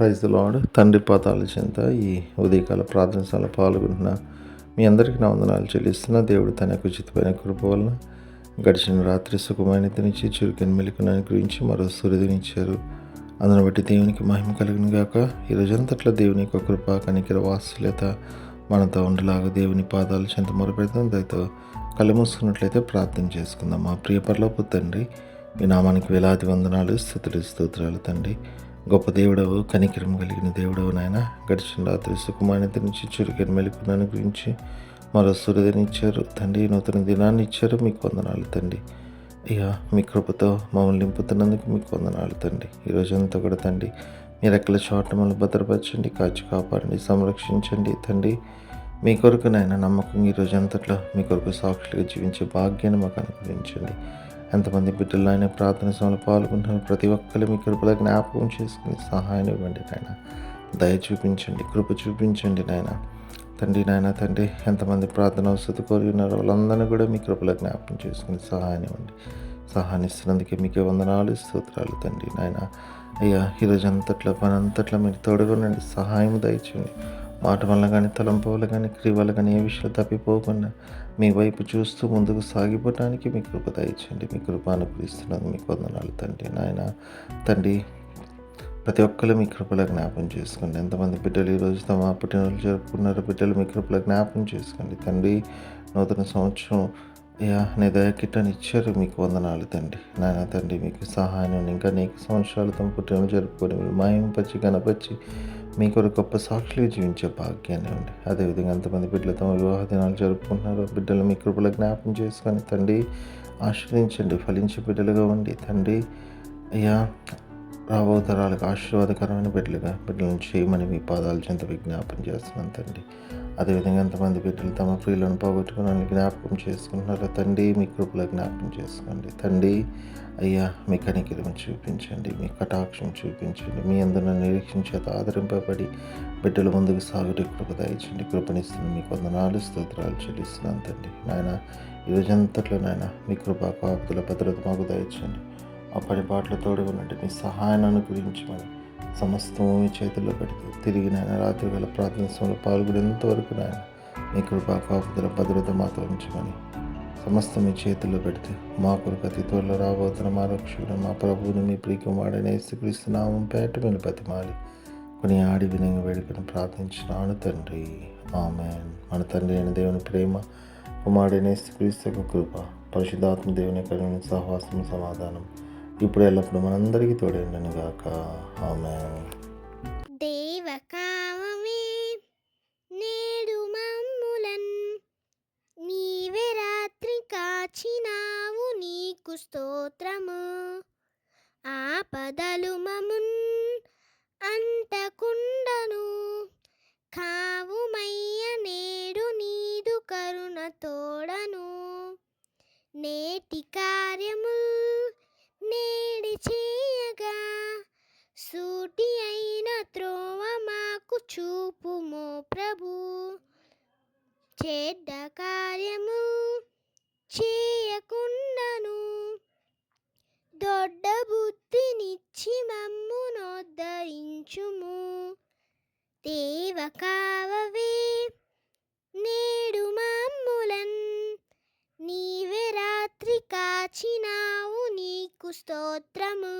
Praise lord తండ్రి పాతాల చెంత ఈ ఉదయకాల ప్రార్థనలో పాల్గొంటున్న మీ అందరికీ నా వందనాలు చెల్లిస్తున్న దేవుడు తన యొక్క ఉచితమైన కృప వలన గడిచిన రాత్రి సుఖమైనతనిచ్చి చురుకైన మెలుకునని గురించి మరో సూర్యుదినిచ్చారు అందును బట్టి దేవునికి మహిమ కలిగిన గాక. ఈ రోజంతట్లో దేవుని యొక్క కృప కనికర వాత్సల్యత మనతో ఉండలాగా దేవుని పాదాలు చెంత మొరపెడతాం దయతో కళ్ళు మూసుకున్నట్లయితే ప్రార్థన చేసుకుందాం. మా ప్రియ పరలోపు తండ్రి మీ నామానికి వేలాది వందనాలు స్థుతులు స్తోత్రాలు తండ్రి. గొప్ప దేవుడవు కనికరం కలిగిన దేవుడవు నాయన. గడిచిన రాత్రి సుకుమానిత నుంచి చురుకైన మెలుకున్నాను గురించి మరో సూర్యుదనిచ్చారు తండ్రి నూతన దినాన్ని ఇచ్చారు. మీకు వందనాలు తండ్రి. ఇక మీ కృపతో మమ్మల్ని నింపుతున్నందుకు మీకు వందనాలు తండ్రి. ఈ రోజంతా కూడా తండ్రి మీ రెక్కల చోట మమ్మల్ని భద్రపరచండి కాచి కాపాడండి సంరక్షించండి తండ్రి. మీ కొరకు నాయన నమ్మకం ఈ అంతట్లో మీ కొరకు సాక్షులుగా జీవించే భాగ్యాన్ని మాకు అనుగ్రహించండి. ఎంతమంది బిడ్డలు ఆయన ప్రార్థన సమయంలో పాల్గొంటున్నారు. ప్రతి ఒక్కరు మీ కృపలో జ్ఞాపకం చేసుకుని సహాయం ఇవ్వండి నాయన. దయ చూపించండి కృప చూపించండి నాయన. తండ్రి నాయన తండ్రి ఎంతమంది ప్రార్థన వసతి కోరి ఉన్నారో వాళ్ళందరినీ కూడా మీ కృపలో జ్ఞాపకం చేసుకుని సహాయం ఇవ్వండి. సహాయం ఇస్తున్నందుకే మీకే వందనాలు స్తోత్రాలు తండ్రి నాయన. అయ్యా ఈరోజు అంతట్లో పని అంతట్లో మీరు ఉండండి సహాయం దయచేయండి. మాట వల్ల కానీ తలంపు వల్ల కానీ క్రియ వల్ల కానీ ఏ విషయాలు తప్పిపోకుండా మీ వైపు చూస్తూ ముందుకు సాగిపోవటానికి మీ కృప దయచండి మీ కృప అనుగ్రహిస్తున్నది మీకు వందనాలు తండ్రి నాయన. తండ్రి ప్రతి ఒక్కరు మీ కృపలో జ్ఞాపం చేసుకోండి. ఎంతమంది బిడ్డలు ఈరోజు తమ పుట్టినరోజు జరుపుకున్నారు బిడ్డలు మీ కృపలో జ్ఞాపం చేసుకోండి. తండ్రి నూతన సంవత్సరం యా నీ దయకిట్టని ఇచ్చారు. మీకు వందనాలు తండ్రి. నాయన తండ్రి మీకు సహాయం ఇంకా అనేక సంవత్సరాలు తమ పుట్టినరోజు జరుపుకొని మీరు మాయంపచ్చి కనపరిచి మీ కొరకు గొప్ప సాక్షులుగా జీవించే భాగ్యాన్ని ఉండి అదేవిధంగా ఎంతమంది బిడ్డలు తమ వివాహ దినాలు జరుపుకుంటున్నారో బిడ్డలు మీ కృపలో జ్ఞాపం చేసుకొని తండ్రి ఆశ్రయించండి ఫలించే బిడ్డలుగా ఉండి తండ్రి అయ్యా రాబో తరాలకు ఆశీర్వాదకరమైన బిడ్డలుగా బిడ్డలను చేయమని మీ పాదాలు చెంత విజ్ఞాపన చేస్తున్నాను తండ్రి. అదేవిధంగా ఎంతమంది బిడ్డలు తమ ప్రియులను పోగొట్టుకుని జ్ఞాపకం చేసుకుంటున్నారో తండ్రి మీ కృపలో జ్ఞాపకం చేసుకోండి. తండ్రి అయ్యా మీ కనికిరం చూపించండి మీ కటాక్షం చూపించండి మీ అందరిని నిరీక్షించేత ఆదరింపబడి బిడ్డల ముందుకు సాగుటి కృప దయచండి కృపనిస్తున్న మీకు వందనాలు స్తోత్రాలు చెల్లిస్తున్నాను తండ్రి. నాయన ఈ నాయన మీ కృపా కాపుతుల భద్రత మాకు దయచండి ఆ పడిపాట్ల తోడు ఉన్నట్టు మీ సహాయాన్ని అనుగ్రహించమని సమస్తము మీ చేతుల్లో పెడుతూ తిరిగి నాయన రాత్రి వేళ ప్రార్థన సమయంలో పాల్గొనేంత వరకు నాయన మీ కృపా కాపుదల భద్రత మాతో ఉంచమని సమస్తం మీ చేతుల్లో పెడితే మా కొరకు అతి త్వరలో రాబోతున్న మా రక్షకుడు మా ప్రభువుని మీ ప్రియకుమారుడైన యేసుక్రీస్తునామం పేట మీద బతిమాలి. కొన్ని ఆడి వినంగా వేడుకను ప్రార్థించినాను తండ్రి. ఆమె మన తండ్రి అయిన దేవుని ప్రేమ కుమారుడైన యేసుక్రీస్తు కృప పరిశుద్ధాత్మ దేవుని కలిగిన సహవాసం సమాధానం ఇప్పుడు ఎల్లప్పుడు మనందరికీ తోడైండను గాక ఆమె దేవకామమే నేడు మమ్ములన్. నీవే రాత్రి కాచినావు నీకు స్తోత్రము. ఆపదలు మమున్ అంటకుండను. కావుమయ్య నేడు నీదు కరుణ తోడను. నేటి కార్యము నేడి చేయగా సూటి అయిన త్రోవ మాకు చూపుమో ప్రభు. చెడ్డ కార్యము చేయకుండాను. దొడ్డ బుద్ధినిచ్చి మమ్ము నోద్ధరించుము దేవ కావవే నేడు మమ్ములన్. నీవే రాత్రి కాచిన స్తోత్రము